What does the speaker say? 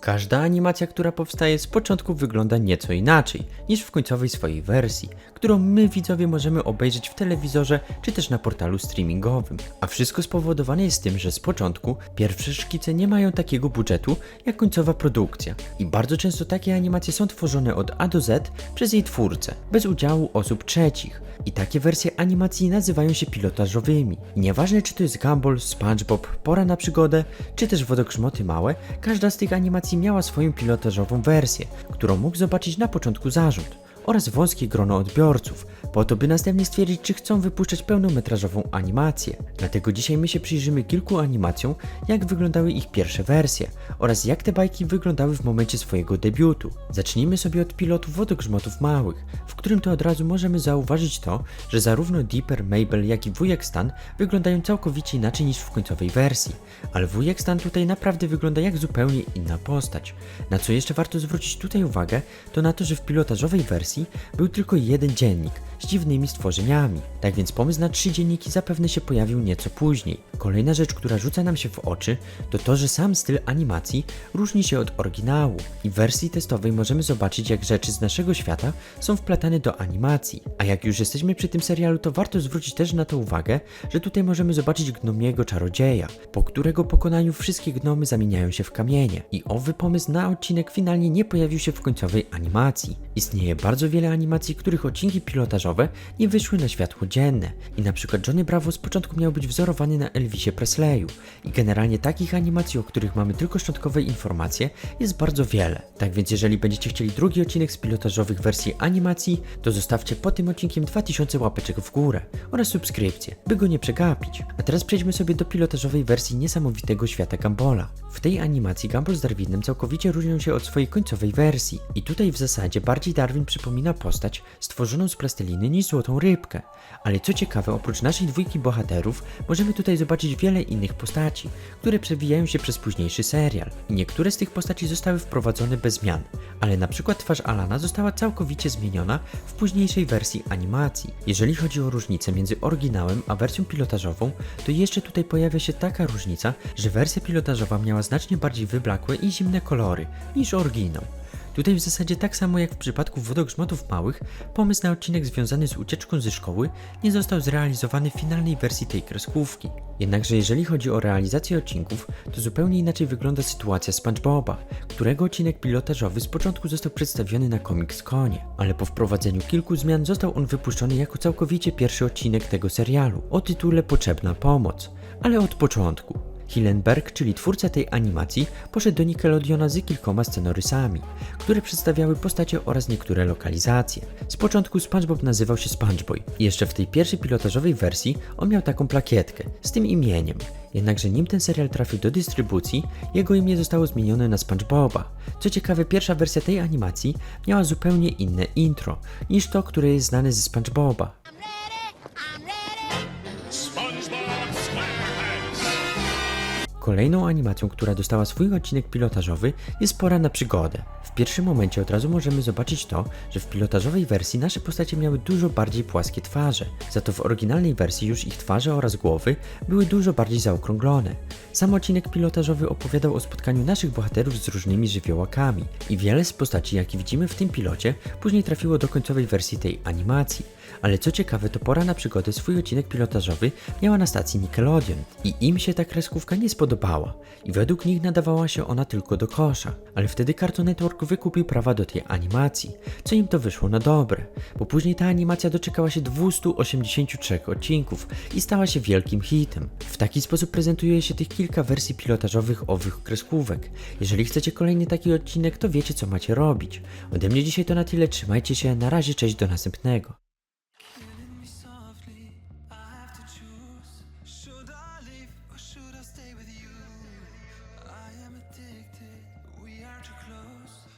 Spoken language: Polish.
Każda animacja, która powstaje z początku wygląda nieco inaczej niż w końcowej swojej wersji, którą my widzowie możemy obejrzeć w telewizorze czy też na portalu streamingowym. A wszystko spowodowane jest tym, że z początku pierwsze szkice nie mają takiego budżetu jak końcowa produkcja i bardzo często takie animacje są tworzone od A do Z przez jej twórcę, bez udziału osób trzecich. I takie wersje animacji nazywają się pilotażowymi. Nieważne czy to jest Gumball, SpongeBob, Pora na przygodę, czy też Wodogrzmoty Małe, każda z tych animacji miała swoją pilotażową wersję, którą mógł zobaczyć na początku zarząd oraz wąskie grono odbiorców, po to by następnie stwierdzić, czy chcą wypuszczać pełnometrażową animację. Dlatego dzisiaj my się przyjrzymy kilku animacjom, jak wyglądały ich pierwsze wersje oraz jak te bajki wyglądały w momencie swojego debiutu. Zacznijmy sobie od pilotu Wodogrzmotów Małych, w którym to od razu możemy zauważyć to, że zarówno Dipper, Mabel, jak i wujek Stan wyglądają całkowicie inaczej niż w końcowej wersji, ale wujek Stan tutaj naprawdę wygląda jak zupełnie inna postać. Na co jeszcze warto zwrócić tutaj uwagę, to na to, że w pilotażowej wersji był tylko jeden dziennik z dziwnymi stworzeniami. Tak więc pomysł na trzy dzienniki zapewne się pojawił nieco później. Kolejna rzecz, która rzuca nam się w oczy, to to, że sam styl animacji różni się od oryginału i w wersji testowej możemy zobaczyć, jak rzeczy z naszego świata są wplatane do animacji. A jak już jesteśmy przy tym serialu, to warto zwrócić też na to uwagę, że tutaj możemy zobaczyć gnomiego czarodzieja, po którego pokonaniu wszystkie gnomy zamieniają się w kamienie. I owy pomysł na odcinek finalnie nie pojawił się w końcowej animacji. Istnieje bardzo wiele animacji, których odcinki pilotażowe nie wyszły na światło dzienne. I na przykład Johnny Bravo z początku miał być wzorowany na Elvisie Presleyu. I generalnie takich animacji, o których mamy tylko szczątkowe informacje, jest bardzo wiele. Tak więc jeżeli będziecie chcieli drugi odcinek z pilotażowych wersji animacji, to zostawcie po tym odcinkiem 2000 łapeczek w górę oraz subskrypcję, by go nie przegapić. A teraz przejdźmy sobie do pilotażowej wersji niesamowitego świata Gambola. W tej animacji Gumball z Darwinem całkowicie różnią się od swojej końcowej wersji. I tutaj w zasadzie bardziej Darwin przypomina postać stworzoną z plasteliny niż złotą rybkę. Ale co ciekawe, oprócz naszej dwójki bohaterów, możemy tutaj zobaczyć wiele innych postaci, które przewijają się przez późniejszy serial. I niektóre z tych postaci zostały wprowadzone bez zmian, ale na przykład twarz Alana została całkowicie zmieniona w późniejszej wersji animacji. Jeżeli chodzi o różnicę między oryginałem a wersją pilotażową, to jeszcze tutaj pojawia się taka różnica, że wersja pilotażowa miała znacznie bardziej wyblakłe i zimne kolory niż oryginał. Tutaj w zasadzie tak samo jak w przypadku wodogrzmotów małych, pomysł na odcinek związany z ucieczką ze szkoły nie został zrealizowany w finalnej wersji tej kreskówki. Jednakże jeżeli chodzi o realizację odcinków, to zupełnie inaczej wygląda sytuacja SpongeBoba, którego odcinek pilotażowy z początku został przedstawiony na Comics Conie, ale po wprowadzeniu kilku zmian został on wypuszczony jako całkowicie pierwszy odcinek tego serialu o tytule Potrzebna pomoc, ale od początku. Hillenberg, czyli twórca tej animacji, poszedł do Nickelodeona z kilkoma scenorysami, które przedstawiały postacie oraz niektóre lokalizacje. Z początku SpongeBob nazywał się SpongeBoy jeszcze w tej pierwszej pilotażowej wersji on miał taką plakietkę z tym imieniem. Jednakże nim ten serial trafił do dystrybucji, jego imię zostało zmienione na SpongeBoba. Co ciekawe, pierwsza wersja tej animacji miała zupełnie inne intro niż to, które jest znane ze SpongeBoba. Kolejną animacją, która dostała swój odcinek pilotażowy jest Pora na przygodę. W pierwszym momencie od razu możemy zobaczyć to, że w pilotażowej wersji nasze postacie miały dużo bardziej płaskie twarze, za to w oryginalnej wersji już ich twarze oraz głowy były dużo bardziej zaokrąglone. Sam odcinek pilotażowy opowiadał o spotkaniu naszych bohaterów z różnymi żywiołakami i wiele z postaci, jakie widzimy w tym pilocie, później trafiło do końcowej wersji tej animacji. Ale co ciekawe, to Pora na przygodę swój odcinek pilotażowy miała na stacji Nickelodeon i im się ta kreskówka nie spodobała i według nich nadawała się ona tylko do kosza. Ale wtedy Cartoon Network wykupił prawa do tej animacji, co im to wyszło na dobre, bo później ta animacja doczekała się 283 odcinków i stała się wielkim hitem. W taki sposób prezentuje się tych kilka wersji pilotażowych owych kreskówek. Jeżeli chcecie kolejny taki odcinek, to wiecie co macie robić. Ode mnie dzisiaj to na tyle, trzymajcie się, na razie, cześć, do następnego. Close.